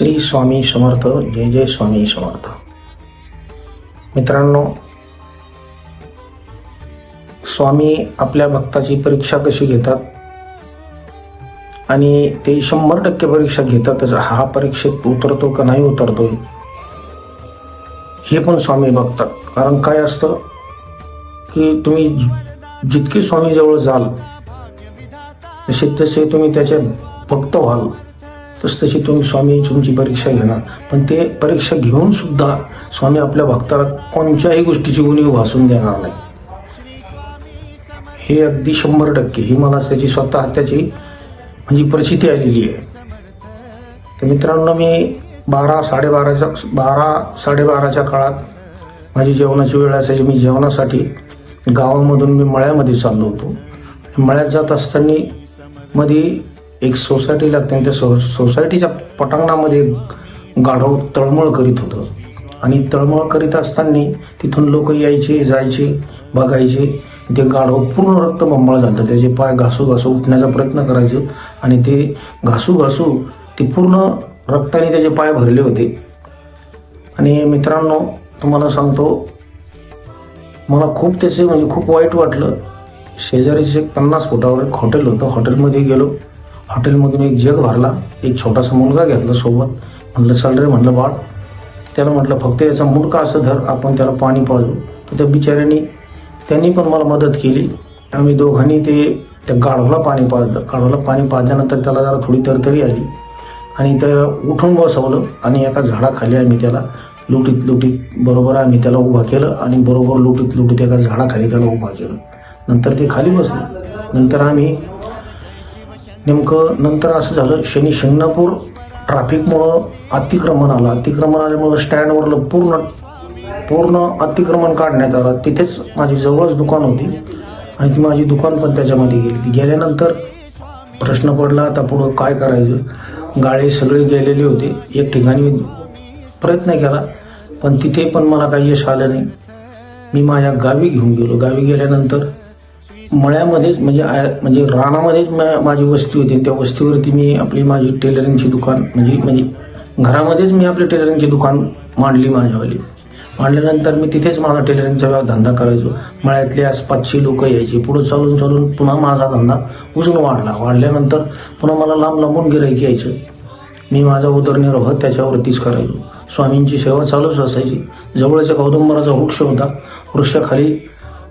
श्री स्वामी समर्थ जय जय स्वामी समर्थ. मित्रांनो स्वामी आपल्या भक्ताची परीक्षा कशी घेतात? आणि ते शंभर टक्के परीक्षा घेतातच हा परीक्षेत उतरतो का नाही उतरतो हे पण स्वामी बघतात. कारण काय असतं की तुम्ही जितके स्वामी जवळ जाल तसे तसे तुम्ही त्याचे भक्त व्हाल. तशी तुम्ही स्वामी तुमची परीक्षा घेणार. पण ते परीक्षा घेऊन सुद्धा स्वामी आपल्या भक्ताला कोणत्याही गोष्टीची उणीव भासून देणार नाही. हे अगदी शंभर टक्के. ही मला त्याची स्वतः त्याची म्हणजे परिस्थिती आलेली आहे. तर मित्रांनो मी बारा साडेबाराच्या बारा साडेबाराच्या काळात माझी जेवणाची वेळ असायची. मी जेवणासाठी गावामधून मी मळ्यामध्ये चाललो होतो. मळ्यात जात असताना मध्ये एक सोसायटीला त्यांच्या त्या सो सोसायटीच्या पटांगणामध्ये गाढव तळमळ करीत होतं. आणि तळमळ करीत असताना तिथून लोक यायचे जायचे बघायचे. ते गाढव पूर्ण रक्त बंबाळ झालं. त्याचे पाय घासू घासू उठण्याचा प्रयत्न करायचे. आणि ते घासू घासू ते पूर्ण रक्ताने त्याचे पाय भरले होते. आणि मित्रांनो तुम्हाला सांगतो मला खूप त्याचे म्हणजे खूप वाईट वाटलं. शेजारीच एक पन्नास फुटावर एक हॉटेल होतं. हॉटेलमध्ये गेलो. हॉटेलमधून एक जग भरला एक छोटासा मुलगा घेतला सोबत. म्हणलं चाल रे म्हणलं बाळ. त्याला म्हटलं फक्त याचा मुलगा असं धर आपण त्याला पाणी पाजू. तर त्या बिचाऱ्याने त्यांनी पण मला मदत केली. आम्ही दोघांनी ते त्या गाढवाला पाणी पाजलं. गाढवाला पाणी पाजल्यानंतर त्याला जरा थोडी तरतरी आली. आणि त्याला उठून बसवलं आणि एका झाडाखाली आम्ही त्याला लुटीत लुटीत बरोबर आम्ही त्याला उभा केलं आणि बरोबर लुटीत लुटीत एका झाडाखाली त्याला उभा केलं. नंतर ते खाली बसले. नंतर आम्ही नेमकं नंतर असं झालं शनी शिंगणापूर ट्रॅफिकमुळं अतिक्रमण आलं. अतिक्रमण आल्यामुळं स्टँडवरलं पूर्ण पूर्ण अतिक्रमण काढण्यात आलं. तिथेच माझी जवळच दुकान होती आणि ती माझी दुकान पण त्याच्यामध्ये गेली. ती गेल्यानंतर प्रश्न पडला आता पुढं काय करायचं? गाळे सगळे गेलेले होते. एक ठिकाणी मी प्रयत्न केला पण तिथे पण मला काही यश आलं नाही. मी माझ्या गावी घेऊन गेलो. गावी गेल्यानंतर मळ्यामध्येच म्हणजे म्हणजे रानामध्येच माझी वस्ती होती. त्या वस्तीवरती मी आपली माझी टेलरिंगची दुकान म्हणजे म्हणजे घरामध्येच मी आपली टेलरिंगची दुकान मांडली माझ्यावाली. मांडल्यानंतर मी तिथेच माझा टेलरिंगचा धंदा करायचो. मळ्यातले आसपासची लोक यायची. पुढं चालून चालून पुन्हा माझा धंदा अजून वाढला. वाढल्यानंतर पुन्हा मला लांब लांबून गिरायक यायचं. मी माझा उदरनिर्वाह त्याच्यावरतीच करायचो. स्वामींची सेवा चालूच असायची. जवळच्या कौदुंबराचा वृक्ष होता. वृक्षाखाली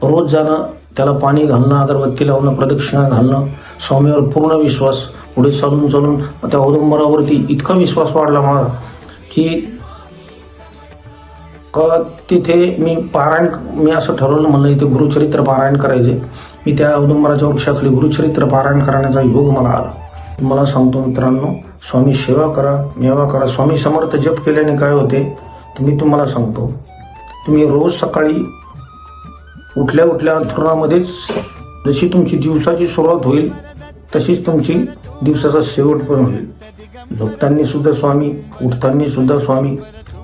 रोज जाणं त्याला पाणी घालणं अगरबत्ती लावणं प्रदक्षिणा घालणं स्वामीवर पूर्ण विश्वास. पुढे चालून चालून त्या औदंबरावरती इतका विश्वास वाढला माझा की तिथे मी पारायण मी असं ठरवलं म्हणलं इथे गुरुचरित्र पारायण करायचे. मी त्या उदंबराच्या वृक्षाखाली गुरुचरित्र पारायण करण्याचा योग मला आला. मला सांगतो मित्रांनो स्वामी सेवा करा मेवा करा. स्वामी समर्थ जप केल्याने काय होते? तर मी तुम्हाला सांगतो तुम्ही रोज सकाळी उठल्या उठल्या अंथरुणामध्येच जशी तुमची दिवसाची सुरुवात होईल तशीच तुमची दिवसाचा शेवट पण होईल. झोपताना सुद्धा स्वामी उठताना सुद्धा स्वामी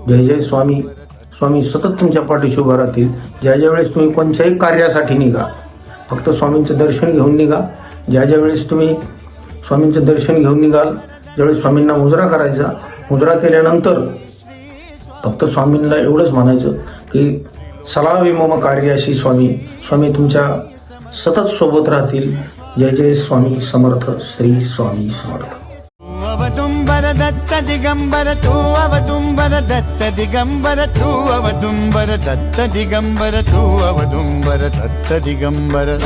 जय जय स्वामी. स्वामी सतत तुमच्या पाठीशी उभा राहतील. ज्या ज्या वेळेस तुम्ही कोणत्याही कार्यासाठी निघा फक्त स्वामींचं दर्शन घेऊन निघा. ज्या ज्या वेळेस तुम्ही स्वामींचं दर्शन घेऊन निघाल ज्यावेळेस स्वामींना मुजरा करायचा मुजरा केल्यानंतर फक्त स्वामींना एवढंच म्हणायचं की सलावी मम कार्याशी स्वामी स्वामी तुमच्या सतत सोबत राहतील. जय जय स्वामी समर्थ श्री स्वामी समर्थ. अवदुंबर दत्त दिगंबर तू अवदुंबर दत्त दिगंबर तू अवदुंबर दत्त दिगंबर तू अवदुंबर दत्त दिगंबर.